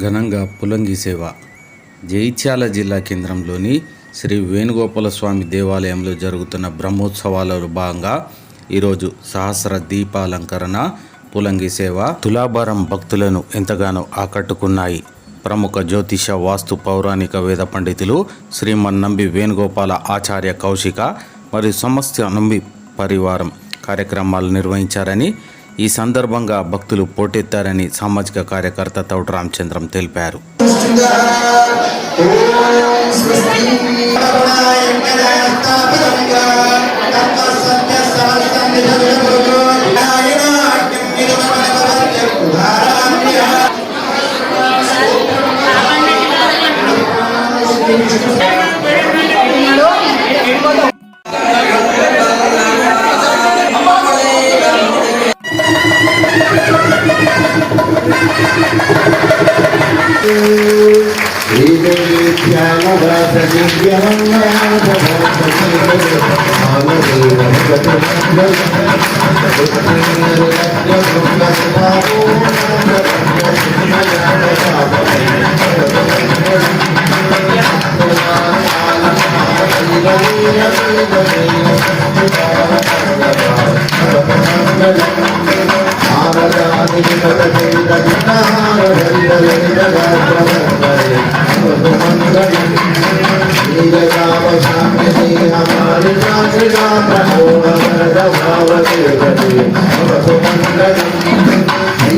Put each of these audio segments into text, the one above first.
ఘనంగా పులంగి సేవ జైత్యాల జిల్లా కేంద్రంలోని శ్రీ వేణుగోపాల స్వామి దేవాలయంలో జరుగుతున్న బ్రహ్మోత్సవాలలో భాగంగా ఈరోజు సహస్ర దీపాలంకరణ పులంగి సేవ తులాభారం భక్తులను ఎంతగానో ఆకట్టుకున్నాయి. ప్రముఖ జ్యోతిష వాస్తు పౌరాణిక వేద పండితులు శ్రీమన్ నంబి వేణుగోపాల ఆచార్య కౌశిక మరియు సమస్త నంబి పరివారం కార్యక్రమాలు నిర్వహించారని ఈ సందర్భంగా భక్తులు పోటెత్తారని సామాజిక కార్యకర్త తౌడు రామచంద్రం తెలిపారు. వేణుగోపాల స్వామి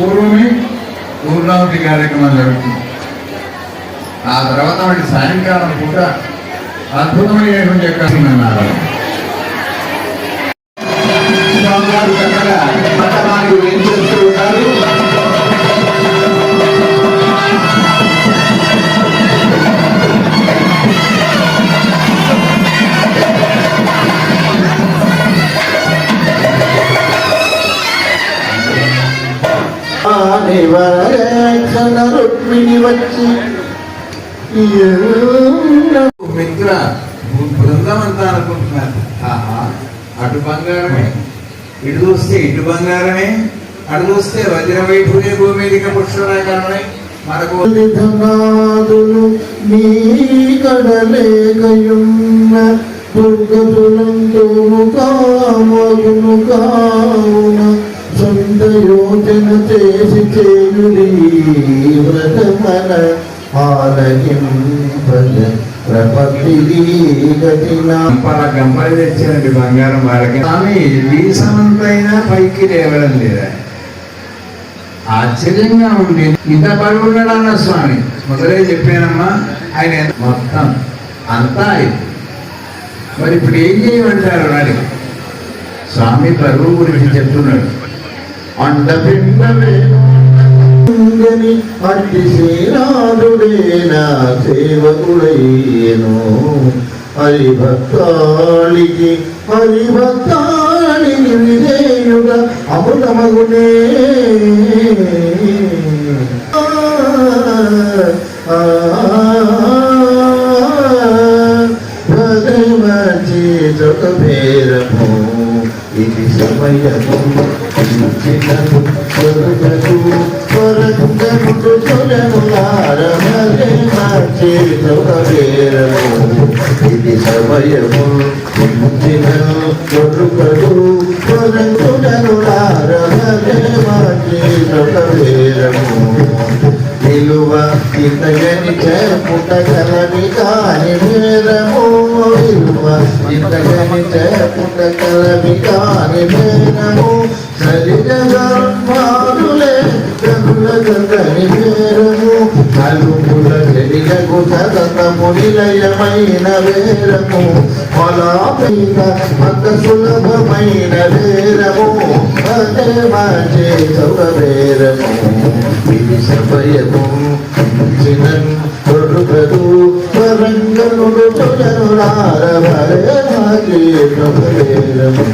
పూర్వమే పూర్ణావతి కార్యక్రమం జరుగుతుంది. ఆ తర్వాత వాటి సాయంకాలం పూట అద్భుతమైనటువంటి యొక్క వరక్షణ రుక్మిణి వచ్చి. మిత్ర బృందం అంతా అనుకుంటున్నారు. ఆహా అటు బంగారమే. ఇటు చూస్తే ఇటు బంగారమే. అటు చూస్తే వజ్రవైఢూర్య భూమిదిక పుష్పరాకారమే. మనకు ధనాదులు నీ కడలేకయున్న దుర్గతులంతో కామగును కావున. సొంత యోచన చేసి చేయుడి వ్రతమన ఆలకింపజ ప్రపత్తి గంపల గంపలు తెచ్చారండి బంగారం వాళ్ళకి. స్వామి వీసనంతైనా పైకి లేవడం లేదా? ఆశ్చర్యంగా ఉంది. ఇంత బరువు ఉన్నాడన్న స్వామి. మొదలే చెప్పానమ్మా. ఆయన మొత్తం అంతా అయింది. మరి ఇప్పుడు ఏం చేయమంటారు వాడికి స్వామి పరువు గురించి చెప్తున్నాడు. అండపిండని అట్టి శ్రీనాథుడేనా సేవకుడయ్యను హరిభక్తాళికి హరిభక్తాళిని విజయుడ అమృతమగునే ఆ, భగవతి జగ భేరము ఇది సమయము ఇది సమయము చిన్నము కొరగదు కొరగదులార భగవతి నిలువ ఇంతగని చేపుట కాని వేరము నిలువ ఇంతగని చేపుట కాని వేరము హరిజగన్మారులే జనులకు కనివేరము నలుపుల వెలిగకు సదతము నిలయమైన వేరము. ఫలాపైన మత సులభమైన వేరము. అదే మాచే సవ వేరము ఇది సభయము చిరన్ కొడుకదు వరంగనుడు చొరను నారభరే నాగే ప్రభు వేరము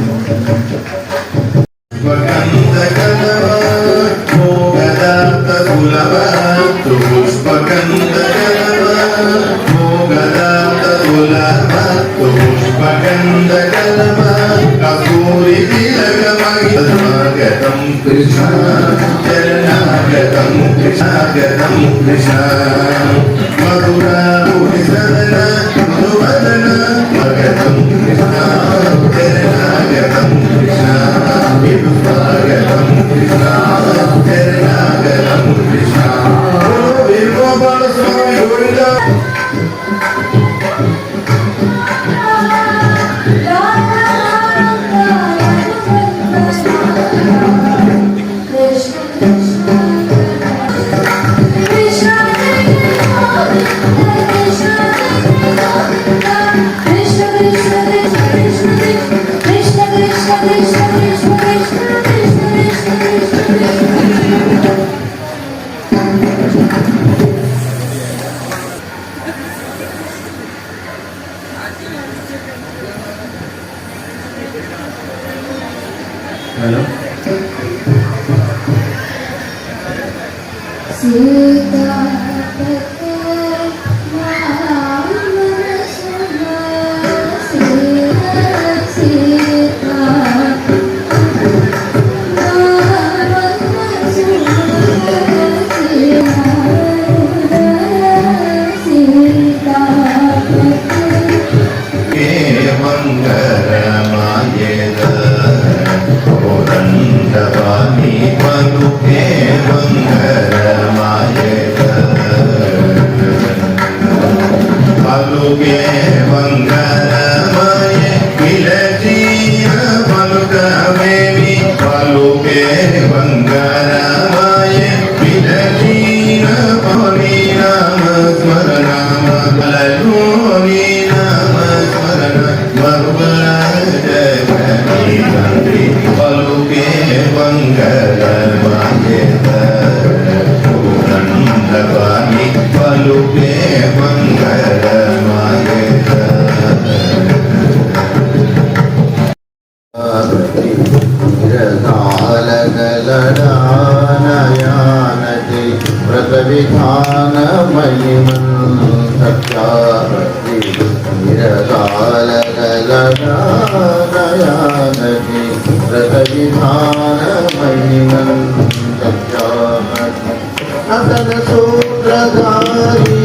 కృష్ణ చరణాగతం కృష్ణాగతం కృష్ణ మధురా సదన మధువదన స్వాగతం Hello. వ్రతవిధానమహిమన్ సత్యావతి నిరకాలగలడానయానతి వ్రతవిధానమహిమన్ సత్యావతి నతన సూత్రధారి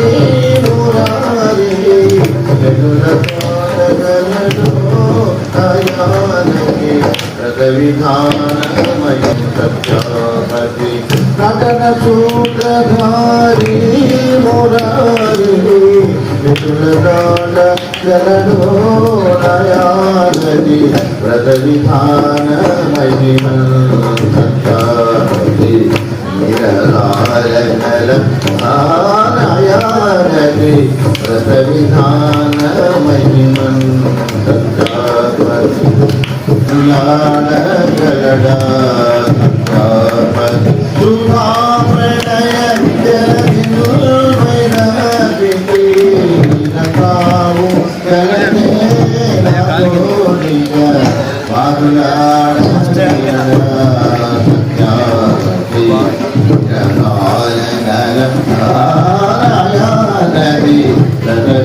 మురారి జనులకాలగలడో దయానకి మురారి విపులదాన జలడో దయానకి ప్రగవిధానమయం సత్యాపతి నిరకాలకలం ఆనయానకి ప్రసవిధానమహిమం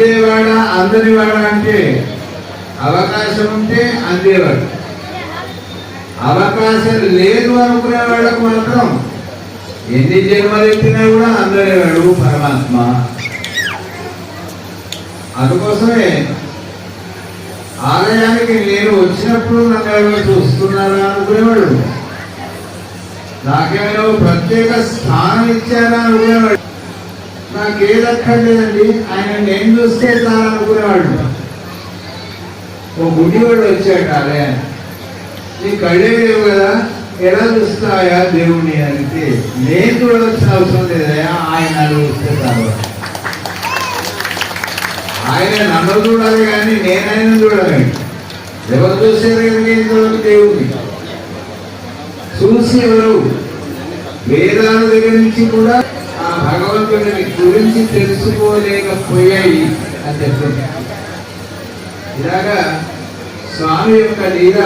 అందేవాడ అందనివాడ అంటే అవకాశం ఉంటే అందేవాడు. అవకాశం లేదు అనుకునే వాళ్ళకు మాత్రం ఎన్ని జన్మలు ఎత్తినా కూడా అందరేవాడు పరమాత్మ. అందుకోసమే ఆలయానికి నేను వచ్చినప్పుడు నన్ను ఎవరు చూస్తున్నారా అనుకునేవాడు. నాకేమైనా ప్రత్యేక స్థానం ఇచ్చారా అనుకునేవాడు. నాకేది అక్కర్లేదండి ఆయన నేను చూస్తే చాలు ఓ గుడ్డివాడు వచ్చాడు అరే నీ కళ్ళే లేవు కదా. ఎలా చూస్తాయా దేవుని అంటే నేను చూడవలసిన అవసరం లేదయా ఆయన చూస్తే చాలు. ఆయన నన్ను చూడాలి కానీ నేనైనా చూడాలి. ఎవరు చూసారు ఇంతవరకు దేవుని చూసి ఎవరు? వేదాల దగ్గర నుంచి కూడా భగవంతుడిని గురించి తెలుసుకోలేకపోయాయి అని చెప్తుంది ఇలాగా స్వామి యొక్క లీల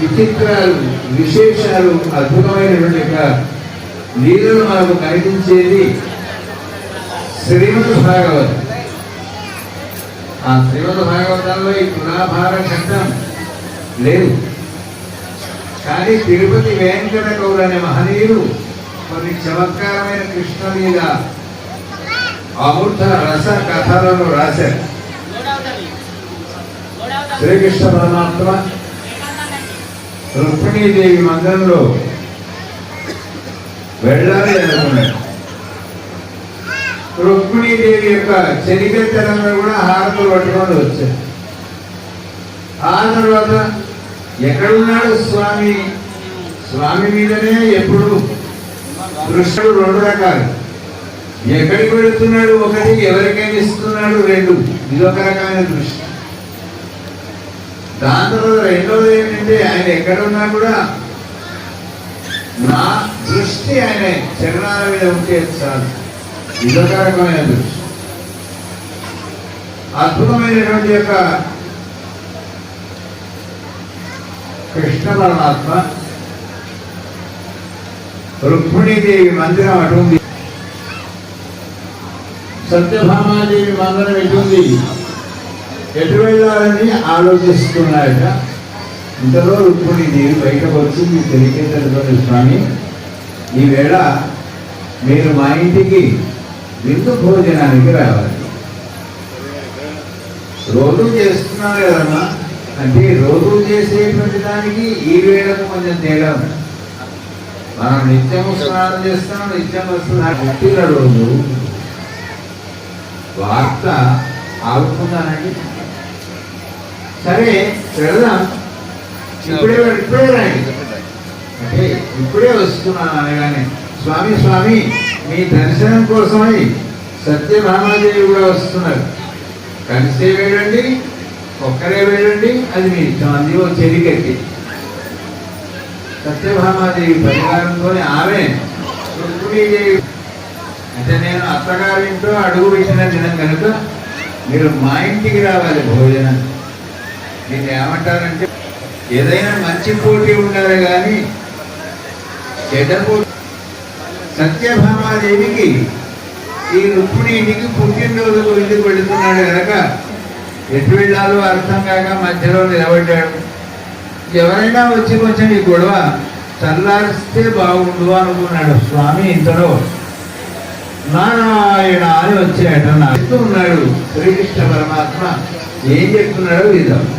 విచిత్రాలు విశేషాలు అద్భుతమైనటువంటి యొక్క లీలను మనకు కనిపించేది శ్రీమద్ భాగవతం. ఆ శ్రీమద్ భాగవతంలో ఈ తులాభార ఖండం లేదు. కానీ తిరుపతి వెంకట గౌడ అనే మహనీయుడు కొన్ని చమత్కారమైన మీద అమృత రస కథలను రాశారు. శ్రీకృష్ణ పరమాత్మ రుక్మిణీదేవి మందిరంలో వెళ్ళాలి అనుకున్నాడు. రుక్మిణీదేవి యొక్క చెరికెత్తనంలో కూడా హారతులు పట్టుకొని వచ్చారు ఆ తర్వాత ఎక్కడున్నాడు స్వామి? స్వామి మీదనే ఎప్పుడు కృష్ణుడు రెండు రకాలు. ఎక్కడికి వెళుతున్నాడు ఒకటి ఎవరికైనా ఇస్తున్నాడు రెండు. ఇదొక రకమైన దృష్టి. దాని తర్వాత రెండవది ఏంటంటే ఆయన ఎక్కడున్నా కూడా నా దృష్టి ఆయన చరణాల మీద ఉంటే చాలు. ఇదొక రకమైన దృష్టి. అద్భుతమైనటువంటి యొక్క కృష్ణ పరమాత్మ రుక్మిణీదేవి మందిరం అటు ఉంది. సత్యభామాదేవి మందిరం ఎటు ఉంది. ఎటు వెళ్ళాలని ఆలోచిస్తున్నాడట ఇంతలో రుక్మిణీదేవి బయటకు వచ్చి మీ తెలియకేతలతోని స్వామి. ఈవేళ మీరు మా ఇంటికి విందు భోజనానికి రావాలి. రోజు చేస్తున్నారు కదమ్మా. అంటే రోజు చేసేటువంటి దానికి ఈ వేళకు కొంచెం తేడా ఉంది. మనం నిత్యము స్నానం చేస్తాం నిత్యం వస్తున్నాం. పుట్టిన రోజు వార్త ఆగుతుందానండి. సరే వెళదాం. ఇప్పుడే ఇప్పుడే రండి. అంటే ఇప్పుడే వస్తున్నాను అనగానే స్వామి స్వామి మీ దర్శనం కోసమై సత్యభామాదేవి కూడా వస్తున్నారు. కలిసే వెళ్ళండి ఒక్కరే వెళ్ళండి అది మీ ఇష్టం. అది ఓ సత్యభామాదేవి పరిహారంతో ఆమె రుక్మిణీదేవి. అంటే నేను అత్తగారింట్లో అడుగు వేసిన దినం కనుక మీరు మా ఇంటికి రావాలి భోజనం. మీరు ఏమంటారంటే ఏదైనా మంచి పోటీ ఉండాలి కానీ చెడ్డ పోటీ. సత్యభామాదేవికి ఈ రుక్మిణి ఇంటికి పుట్టినరోజుకు గురించి పెడుతున్నాడు కనుక ఎటు వెళ్ళాలో అర్థం కాక మధ్యలో నిలబడ్డాడు. ఎవరైనా వచ్చి కొంచెం ఈ గొడవ చల్లారిస్తే బాగుండు అనుకున్నాడు. స్వామి ఇంతలో నారాయణ అని వచ్చాడు నా ఉన్నాడు శ్రీకృష్ణ పరమాత్మ. ఏం చెప్తున్నాడో విధాం